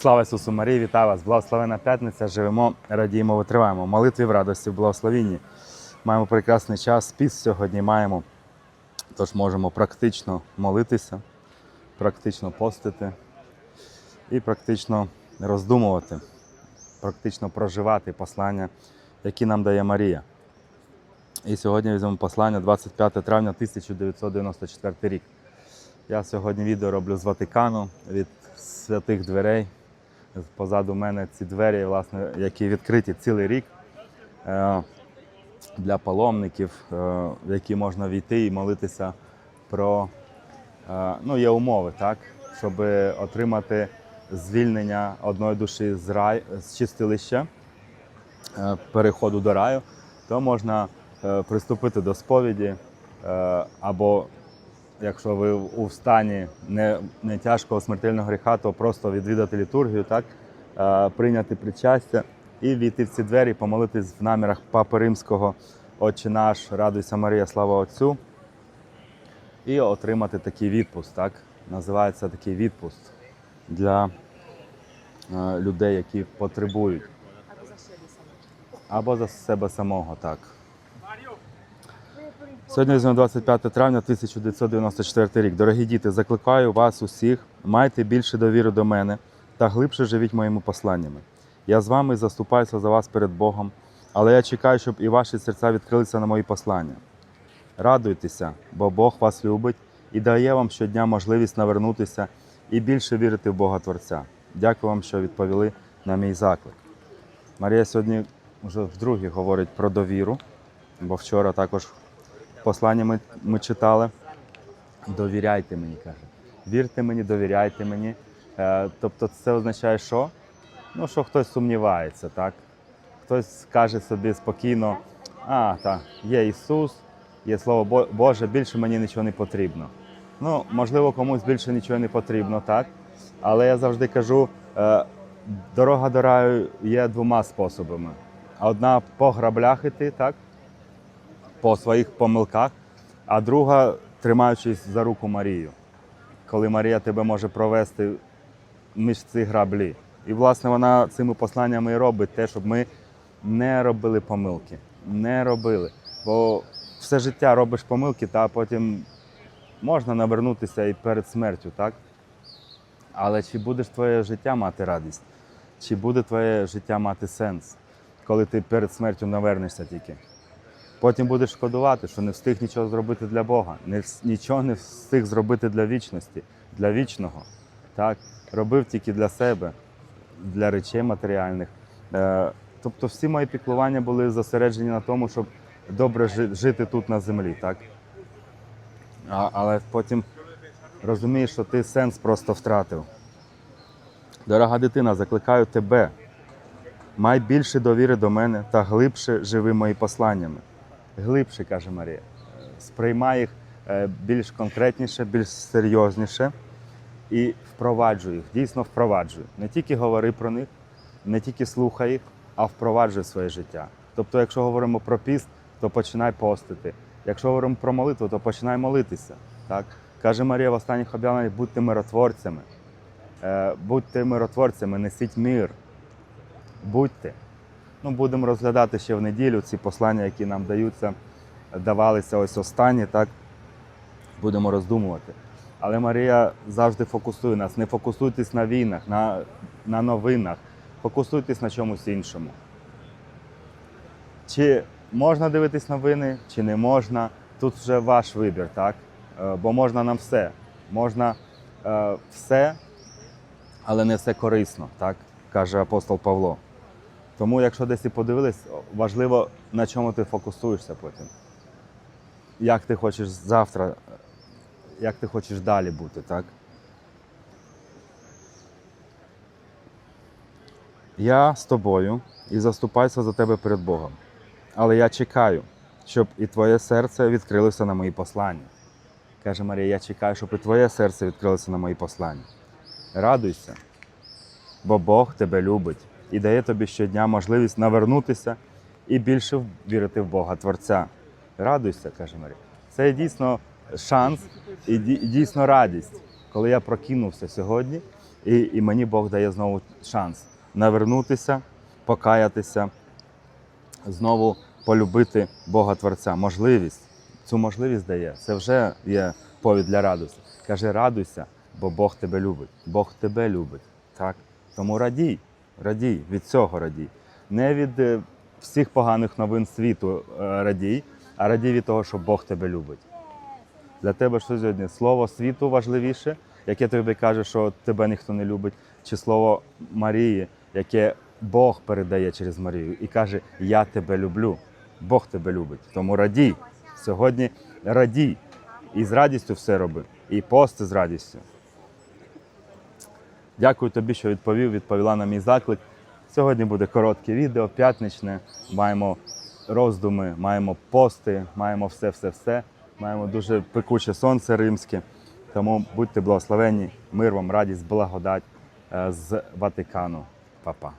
Слава Ісусу Марії, вітаю вас! Благословена п'ятниця. Живемо, радіємо, витриваємо. Молитві в радості, в благословінні. Маємо прекрасний час. Піс сьогодні маємо. Тож можемо практично молитися, практично постити і практично роздумувати, практично проживати послання, які нам дає Марія. І сьогодні візьмемо послання 25 травня 1994 рік. Я сьогодні відео роблю з Ватикану від святих дверей. Позаду мене ці двері, власне, які відкриті цілий рік е, для паломників, е, в які можна війти і молитися про е, ну, є умови, так, щоб отримати звільнення одної душі з рай, з чистилища, переходу до раю, то можна приступити до сповіді або якщо ви у стані не, не тяжкого смертельного гріха, то просто відвідати літургію, так, е, прийняти причастя і війти в ці двері, помолитись в намірах Папи Римського Отче наш, радуйся Марія, слава Отцю, і отримати такий відпуст. Так? Називається такий відпуст для е, людей, які потребують. Або за себе самого, так. Сьогодні візьмемо 25 травня 1994 рік. Дорогі діти, закликаю вас усіх, майте більше довіри до мене та глибше живіть моїми посланнями. Я з вами заступаюся за вас перед Богом, але я чекаю, щоб і ваші серця відкрилися на мої послання. Радуйтеся, бо Бог вас любить і дає вам щодня можливість навернутися і більше вірити в Бога Творця. Дякую вам, що відповіли на мій заклик. Марія сьогодні вже вдруге говорить про довіру, бо вчора також послання ми, ми читали. Довіряйте мені, каже. Вірте мені, довіряйте мені. Е, тобто це означає, що? Ну, що хтось сумнівається, так? Хтось каже собі спокійно, а, так, є Ісус, є Слово Боже, більше мені нічого не потрібно. Ну, можливо, комусь більше нічого не потрібно, так? Але я завжди кажу, е, дорога до раю є двома способами. Одна по граблях іти, так? По своїх помилках, а друга тримаючись за руку Марію, коли Марія тебе може провести між ці граблі. І, власне, вона цими посланнями і робить те, щоб ми не робили помилки. Не робили. Бо все життя робиш помилки, та потім можна навернутися і перед смертю, так? Але чи будеш твоє життя мати радість? Чи буде твоє життя мати сенс, коли ти перед смертю навернешся тільки? Потім будеш шкодувати, що не встиг нічого зробити для Бога, не нічого не встиг зробити для вічності, для вічного. Так? Робив тільки для себе, для речей матеріальних. Е, тобто всі мої піклування були зосереджені на тому, щоб добре жити тут на землі. Так? А, але потім розумієш, що ти сенс просто втратив. Дорога дитина, закликаю тебе. Май більше довіри до мене та глибше живи мої посланнями. Глибше, каже Марія. Сприймай їх е, більш конкретніше, більш серйозніше і впроваджуй їх, дійсно впроваджуй. Не тільки говори про них, не тільки слухай їх, а впроваджуй своє життя. Тобто, якщо говоримо про піст, то починай постити. Якщо говоримо про молитву, то починай молитися. Так? Каже Марія в останніх об'явленнях, будьте миротворцями. Е, Будьте миротворцями, несіть мир. Будьте. Ну, будемо розглядати ще в неділю ці послання, які нам даються, давалися ось останні, так будемо роздумувати. Але Марія завжди фокусує нас. Не фокусуйтесь на війнах, на, на новинах, фокусуйтесь на чомусь іншому. Чи можна дивитись новини, чи не можна, тут вже ваш вибір, так? Е, Бо можна нам все. Можна е, все, але не все корисно, так? каже апостол Павло. Тому, якщо десь і подивились, важливо, на чому ти фокусуєшся потім. Як ти хочеш завтра, як ти хочеш далі бути, так? Я з тобою і заступаюся за тебе перед Богом. Але я чекаю, щоб і твоє серце відкрилося на мої послання. Каже Марія, я чекаю, щоб і твоє серце відкрилося на мої послання. Радуйся, бо Бог тебе любить і дає тобі щодня можливість навернутися і більше вірити в Бога Творця. Радуйся, каже Марія. Це дійсно шанс і дійсно радість, коли я прокинувся сьогодні, і, і мені Бог дає знову шанс навернутися, покаятися, знову полюбити Бога Творця. Можливість. Цю можливість дає. Це вже є повід для радості. Каже, радуйся, бо Бог тебе любить. Бог тебе любить. Так? Тому радій, радій, від цього радій. Не від е, всіх поганих новин світу е, радій, а радій від того, що Бог тебе любить. Для тебе що сьогодні? Слово світу важливіше, яке тобі каже, що тебе ніхто не любить, чи слово Марії, яке Бог передає через Марію і каже: Я тебе люблю. Бог тебе любить. Тому радій. Сьогодні радій. І з радістю все роби. І пости з радістю. Дякую тобі, що відповів, відповіла на мій заклик. Сьогодні буде коротке відео, п'ятничне. Маємо роздуми, маємо пости, маємо все-все-все. Маємо дуже пекуче сонце римське. Тому будьте благословені, мир вам, радість, благодать е, з Ватикану. Па-па.